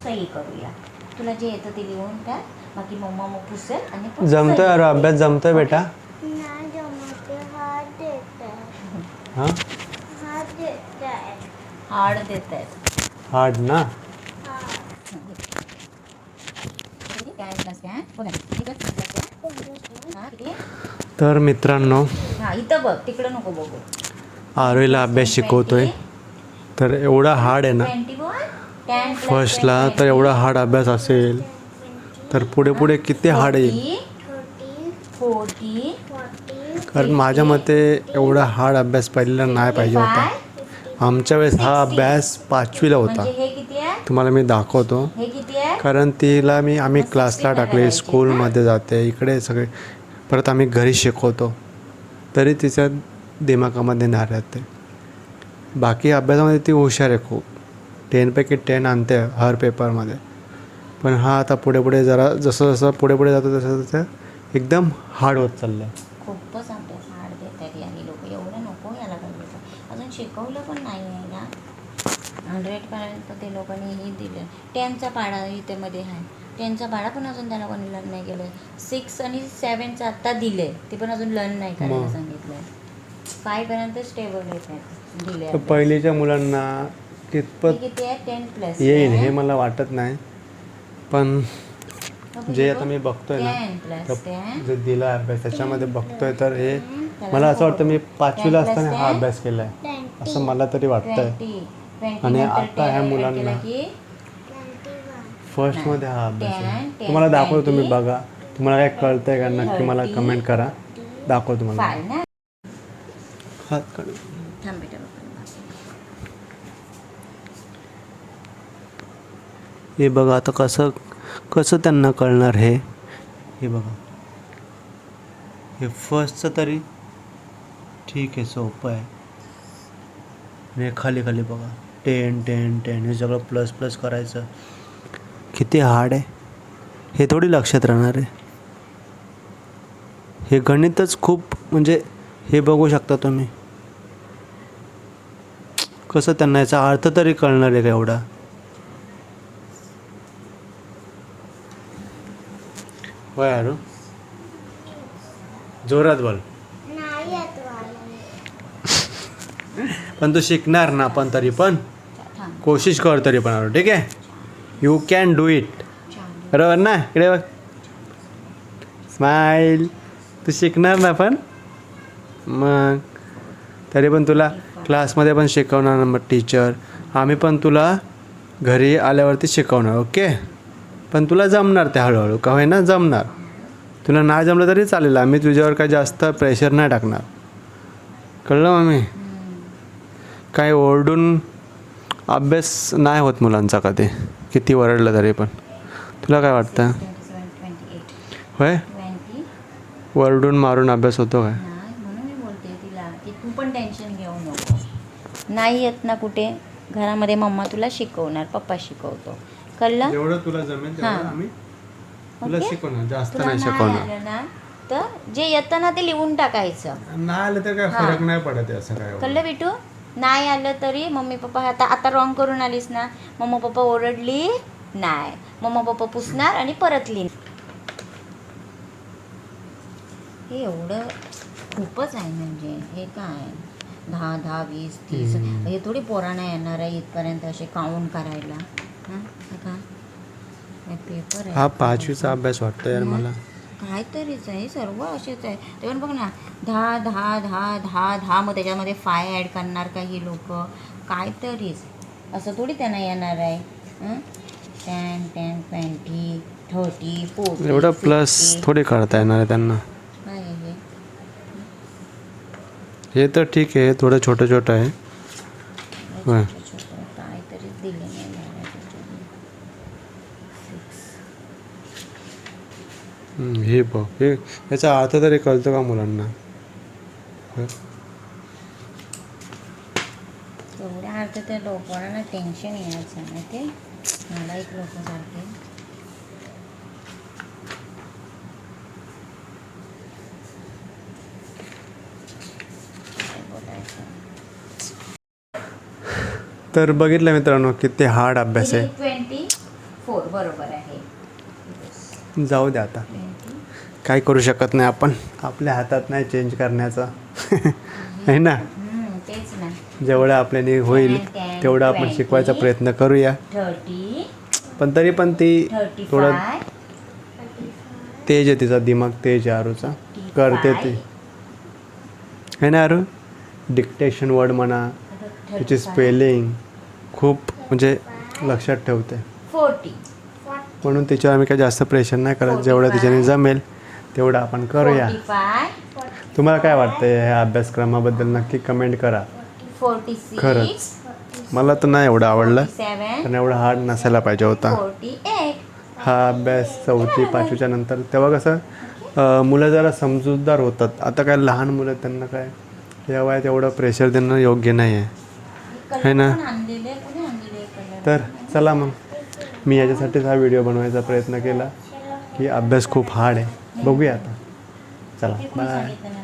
सही करूया. तुला जे येतं ते लिहून टाक. बाकी मम्मा मग पुसेल आणि जमतोय अरे. अभ्यास जमतोय बेटा? नाही जमते हात देत आहे हां? हात देत आहे हार्ड देत आहेत हार्ड ना काय काय? बघा? हा? तर मित्रांनो हा इथं बघ. तिकडं नको बघू. आरोहीला अभ्यास शिकवतोय. तर एवढा हार्ड आहे ना? ट्वेंटी फर्स्टला तर एवढा हार्ड अभ्यास असेल तर पुढे पुढे किती हार्ड येईल? कारण माझ्या मते एवढा हार्ड अभ्यास पहिला नाही पाहिजे होता. आमच्या वेळेस हा अभ्यास पाचवीला होता. म्हणजे तुम्हाला मी दाखवतो. कारण तिला मी आम्ही क्लासला टाकले स्कूलमध्ये जाते इकडे सगळे परत आम्ही घरी शिकवतो. तरी तिच्या दिमागामध्ये नाही राहते बाकी अभ्यासामध्ये ती हुशार आहे खूप. टेनपैकी टेन आणते हर पेपरमध्ये पण हा आता पुढे पुढे जरा जसं जसं पुढे पुढे जातो तसं तसं एकदम हार्ड होत चाललं आहे खूपच अभ्यास हार्ड देत आहेत याही लोक. एवढं नको याला करायचं अजून शिकवलं पण नाही आहे ना. हंड्रेडपर्यंत ते लोकांनी ही दिलं. टेनचा पाडा इथे मध्ये आहे टेनचा पाडा पण अजून त्या लोकांनी लर्न नाही केलं सिक्स आणि सेवनचं आत्ता दिले ते पण अजून लर्न नाही करायला. सांगितलं आहे फायपर्यंत स्टेबल येत आहेत दिले पहिलीच्या मुलांना कितपत किती आहे? टेन प्लस येईल हे मला वाटत नाही. पण जे आता मी बघतोय ना टेन प्लस टेन जे दिला अभ्यास त्याच्यामध्ये बघतोय तर हे मला असं वाटतं मी पाचवीला असताना हा अभ्यास केला आहे असं मला तरी वाटतंय. ट्वेंटी ट्वेंटी आणि आता ह्या 10 मुलांना- की? फर्स्टमध्ये हा अभ्यास आहे. तुम्हाला दाखवतो तुम्ही बघा. तुम्हाला काय कळतंय का नक्की मला कमेंट करा. दाखव तुम्हाला. फाय ना हात काढू. थांब बेटा बघ. हे बघा आता कसं कसं त्यांना कळणार हे? हे बघा. हे फर्स्टचं तरी ठीक आहे सोपं आहे. आणि हे खाली खाली बघा. टेन टेन टेन हे सगळं प्लस प्लस करायचं. किती हार्ड आहे. हे थोडी लक्षात राहणार आहे. हे गणितच खूप म्हणजे हे बघू शकता तुम्ही. कसं त्यांना याचा अर्थ तरी कळणार आहे का एवढा? होय अरू जोरात बोल. नाही येत मला पण तू शिकणार ना पण तरी पण. कोशिश कर तरी पण अरू ठीक आहे? यू कॅन डू इट बरोबर ना? इकडे बघ. स्माईल तू शिकणार ना पण? मग. तरी पण तुला क्लासमध्ये पण शिकवणार ना मग टीचर आम्ही पण तुला घरी आल्यावरती शिकवणार ओके? पण तुला जमणार ते हळूहळू का होईना जमणार. तुला नाही जमलं तरी चालेल आम्ही तुझ्यावर काही जास्त प्रेशर नाही टाकणार. कळलं मम्मी काय ओरडून अभ्यास नाही होत मुलांचा कधी किती वरडलं तरी पण. तुला काय वाटतं? होय? वरडून मारून अभ्यास होतो काय? नाही तू पण टेन्शन घेऊ नको. नाही येत ना कुठे? घरामध्ये मम्मा तुला शिकवणार पप्पा शिकवतो. कळलं जेवढं तुला जमेल तेवढं. आम्ही तुला शिकवणार जास्त तुला नाही आलं ना तर जे येतं ना ते लिहून टाकायचं. नाही आलं तर काय. फरक नाही पडत आहे असं काय कळलं बिटू नाही आलं तरी मम्मी पप्पा आता आता रॉंग करून आलीस ना मम्मा पप्पा ओरडली नाही. मम्मा पप्पा पुसणार आणि परत लिहिण हे एवढं खूपच आहे म्हणजे हे काय? दहा दहा वीस तीस. हे थोडी पोरांना येणार आहे इथपर्यंत असे काउंट करायला. हे पेपर हा पाचवीचा अभ्यास वाटतो यार मला. काहीतरीच आहे सर्व असेच आहे. ते पण बघ ना दहा दहा दहा दहा दहा मग त्याच्यामध्ये फाय ॲड करणार काही लोक. काहीतरीच. असं थोडी त्यांना येणार आहे. Ten ten twenty thirty forty एवढं प्लस थोडी करता येणार आहे त्यांना. काय हे? हे तर ठीक आहे थोडं छोटं छोटं आहे होय. छोटं छोटं काहीतरीच दिले नाही मला त्याच्यात. हम्म, हे बघ हे याचा अर्थ तरी कळतो का मुलांना? होय. एवढ्या अर्थ त्या लोकांना टेन्शन यायचं ना ते. मला एक लोकांसारखे काय बोलायचं तर बघितलं मित्रांनो किती हार्ड अभ्यास आहे. ट्वेंटी फोर बरोबर आहे. जाऊ दे आता. काय करू शकत नाही आपण? आपल्या हातात नाही चेंज करण्याचं. आहे ना? जेवढं आपल्याने होईल तेवढं आपण शिकवायचा प्रयत्न करूया. पण तरी पण ती थोडं तेज आहे तिचा दिमाग तेज आहे आरूचा. करते ती. है ना आरू? डिक्टेशन वर्ड म्हणा तिची स्पेलिंग खूप म्हणजे लक्षात ठेवते. म्हणून तिच्यावर आम्ही काही जास्त प्रेशर नाही करत. जेवढं तिच्याने जमेल तेवढं आपण करूया. तुम्हाला काय वाटतं ह्या अभ्यासक्रमाबद्दल? नक्की कमेंट करा. खरंच. मला तर नाही एवढं आवडलं. पण एवढा हार्ड नसायला पाहिजे होता. हा अभ्यास चौथी पाचवीच्या नंतर. तेव्हा कसं मुलं जरा समजूतदार होतात. आता काय लहान मुलं त्यांना काय या वयात एवढं प्रेशर देणं योग्य नाही आहे है ना? तर चला मग. मी याच्यासाठीच हा व्हिडिओ बनवायचा प्रयत्न केला. की अभ्यास खूप हार्ड आहे. बघूया आता. चला बाय